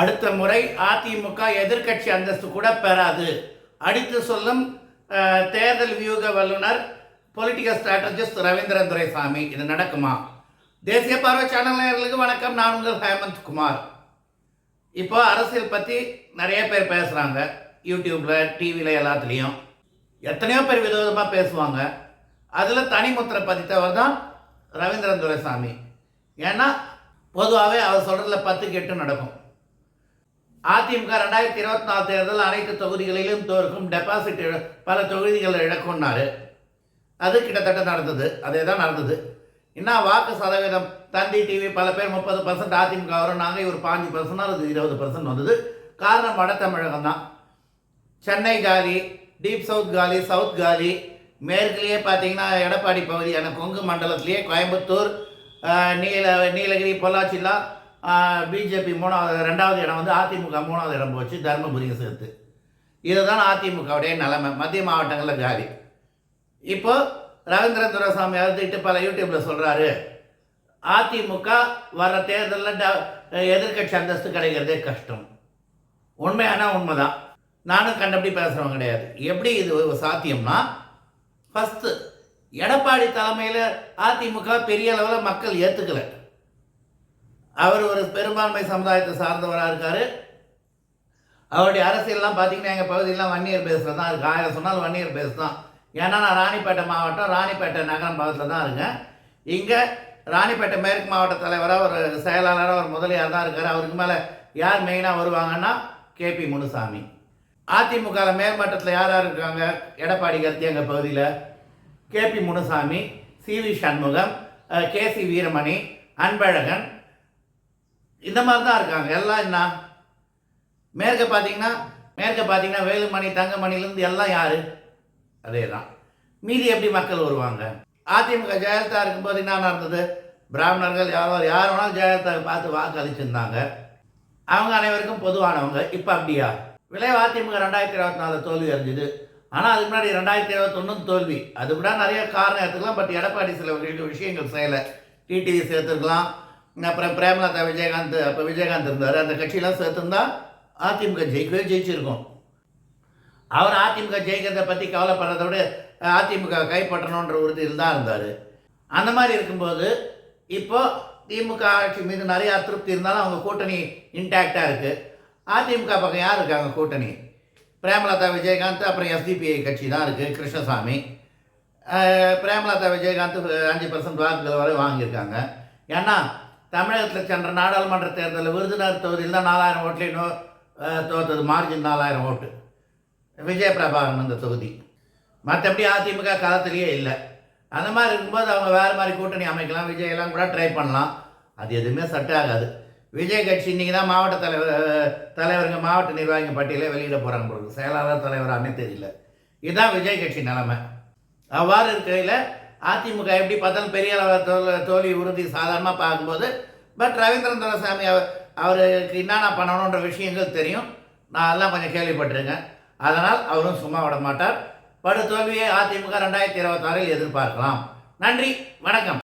அடுத்த முறை அதிமுக எதிர்க்கட்சி அந்தஸ்து கூட பெறாது. அடித்து சொல்லும் தேர்தல் வியூக வல்லுனர் பொலிட்டிக்கல் ஸ்ட்ராட்டஜிஸ்ட் ரவீந்திரன் துரைசாமி இது நடக்குமா? தேசிய பார்வை சேனல் நேர்களுக்கு வணக்கம். நான் உங்கள் ஹேமந்த் குமார். இப்போ அரசியல் பற்றி நிறைய பேர் பேசுகிறாங்க யூடியூப்பில் டிவியில் எல்லாத்துலேயும். எத்தனையோ பேர் விதவிதமாக பேசுவாங்க. அதில் தனிமுத்திரை பதித்தவர் தான் ரவீந்திரன் துரைசாமி. ஏன்னா பொதுவாகவே அவர் சொல்கிறதுல பத்து கெட்டு நடக்கும். அதிமுக ரெண்டாயிரத்தி இருபத்தி நாலு தேர்தல் அனைத்து தொகுதிகளிலும் தோற்கும் டெபாசிட் பல தொகுதிகளை இழக்கும்னாரு அது கிட்டத்தட்ட நடந்தது. அதே தான் நடந்தது என்ன வாக்கு சதவீதம் தந்தி டிவி பல பேர் முப்பது பர்சன்ட் அதிமுக வரும். நாங்கள் ஒரு பாஞ்சு பர்சன்ட் அது இருபது பர்சன்ட் வந்தது. காரணம் வட தமிழகம் தான். சென்னை காலி டீப் சவுத் காலி சவுத் காலி. மேற்குலேயே பார்த்தீங்கன்னா எடப்பாடி பகுதியான கொங்கு மண்டலத்திலேயே கோயம்புத்தூர் நீல நீலகிரி பொள்ளாச்சிலாம் பிஜேபி மூணாவது ரெண்டாவது இடம் வந்து அதிமுக மூணாவது இடம் போச்சு தருமபுரியும் சேர்த்து. இதுதான் அதிமுகவுடைய நிலைமை. மத்திய மாவட்டங்களில் காலி இப்போ ரவீந்திரன் துரசாமி அறுத்துட்டு பல யூடியூப்பில் சொல்கிறாரு அதிமுக வர்ற தேர்தலில் ட எதிர்க்கட்சி அந்தஸ்து கிடைக்கிறதே கஷ்டம். உண்மையான உண்மைதான். நானும் கண்டபடி பேசுகிறவங்க கிடையாது. எப்படி இது சாத்தியம்னா ஃபஸ்ட்டு எடப்பாடி தலைமையில் அதிமுக பெரிய அளவில் மக்கள் ஏற்றுக்கலை அவர் ஒரு பெரும்பான்மை சமுதாயத்தை சார்ந்தவராக இருக்கார். அவருடைய அரசியல்லாம் பார்த்தீங்கன்னா எங்கள் பகுதியெல்லாம் வன்னியர் பேஸில் தான் இருக்குது ஆயிரம் சொன்னால் வன்னியர் பேஸ் தான். ஏன்னா நான் ராணிப்பேட்டை மாவட்டம் ராணிப்பேட்டை நகரம் பக்கத்தில் தான் இருக்கேன். இங்கே ராணிப்பேட்டை மேற்கு மாவட்ட தலைவராக ஒரு செயலாளராக ஒரு முதலியார் தான் இருக்கார். அவருக்கு மேலே யார் மெயினாக வருவாங்கன்னா கேபி முனுசாமி. அதிமுகவில் மேல்மட்டத்தில் யார் யார் இருக்காங்க? எடப்பாடி கருத்தி எங்கள் பகுதியில் KP Munusamy C V Shanmugam K C Veeramani Anbazhagan இந்த மாதிரி தான் இருக்காங்க. எல்லாம் என்ன? மேற்க பார்த்தீங்கன்னா மேற்க பார்த்தீங்கன்னா வேலுமணி தங்கமணிலேருந்து எல்லாம் யார்? அதே தான் மீதி எப்படி மக்கள் வருவாங்க? அதிமுக ஜெயலலிதா இருக்கும்போது என்ன நடந்தது? பிராமணர்கள் யாரோ யார் வேணாலும் ஜெயலலிதாவை பார்த்து வாக்கு அளிச்சிருந்தாங்க அவங்க அனைவருக்கும் பொதுவானவங்க. இப்போ அப்படியா? விளைவு அதிமுக ரெண்டாயிரத்தி இருபத்தி நாலு தோல்வி அறிஞ்சுது ஆனால் அதுக்கு முன்னாடி ரெண்டாயிரத்தி இருபத்தொன்னு தோல்வி. அது கூட நிறைய காரணம் எடுத்துக்கலாம் பட் எடப்பாடி சில விஷயங்கள் செய்யலை. டிடிவி சேர்த்துருக்கலாம். அப்புறம் பிரேமலதா விஜயகாந்த் அப்போ விஜயகாந்த் இருந்தார். அந்த கட்சியெல்லாம் சேர்த்துருந்தா அதிமுக ஜெயிக்கவே ஜெயிச்சிருக்கோம். அவர் அதிமுக ஜெயிக்கிறத பற்றி கவலைப்படுறத விட அதிமுக கைப்பற்றணுன்ற உறுதியில் தான் இருந்தார். அந்த மாதிரி இருக்கும்போது இப்போது திமுக ஆட்சி மீது நிறையா அதிருப்தி இருந்தாலும் அவங்க கூட்டணி இன்டாக்டாக இருக்குது அதிமுக பக்கம் யார் இருக்காங்க கூட்டணி? பிரேமலதா விஜயகாந்த் அப்புறம் எஸ்டிபிஐ கட்சி தான் இருக்குது கிருஷ்ணசாமி. பிரேமலதா விஜயகாந்த் அஞ்சு பர்சன்ட் வாக்குகள் வரை வாங்கியிருக்காங்க. ஏன்னா தமிழகத்தில் சென்ற நாடாளுமன்ற தேர்தலில் விருதுநகர் தொகுதியில் தான் நாலாயிரம் ஓட்லேயும் தோற்றது மார்ஜின் நாலாயிரம் ஓட்டு. விஜயபிரபாகரன் அந்த தொகுதி. மற்றபடி அதிமுக காலத்திலேயே இல்லை. அந்த மாதிரி இருக்கும்போது அவங்க வேறு மாதிரி கூட்டணி அமைக்கலாம். விஜயெல்லாம் கூட ட்ரை பண்ணலாம். அது எதுவுமே செட் ஆகாது. விஜய் கட்சி இன்றைக்கி தான் மாவட்ட தலைவர் தலைவருங்க மாவட்ட நிர்வாகிங்க பட்டியலே வெளியிட போகிறாங்க பொழுது செயலாளர் தலைவரானே தெரியல. இதுதான் விஜய் கட்சி நிலைமை. அவ்வாறு இருக்கையில் அதிமுக எப்படி பார்த்தாலும் பெரிய அளவில் தோல் தோல்வி உறுதி சாதாரணமாக பார்க்கும்போது பட் ரவீந்திரன் துரைசாமி அவர் அவருக்கு என்னென்ன பண்ணணுன்ற விஷயங்கள் தெரியும். நான் அதெல்லாம் கொஞ்சம் கேள்விப்பட்டிருக்கேன். அதனால் அவரும் சும்மா விட மாட்டார். படு தோல்வியை அதிமுக ரெண்டாயிரத்தி இருபத்தாறில் எதிர்பார்க்கலாம். நன்றி வணக்கம்.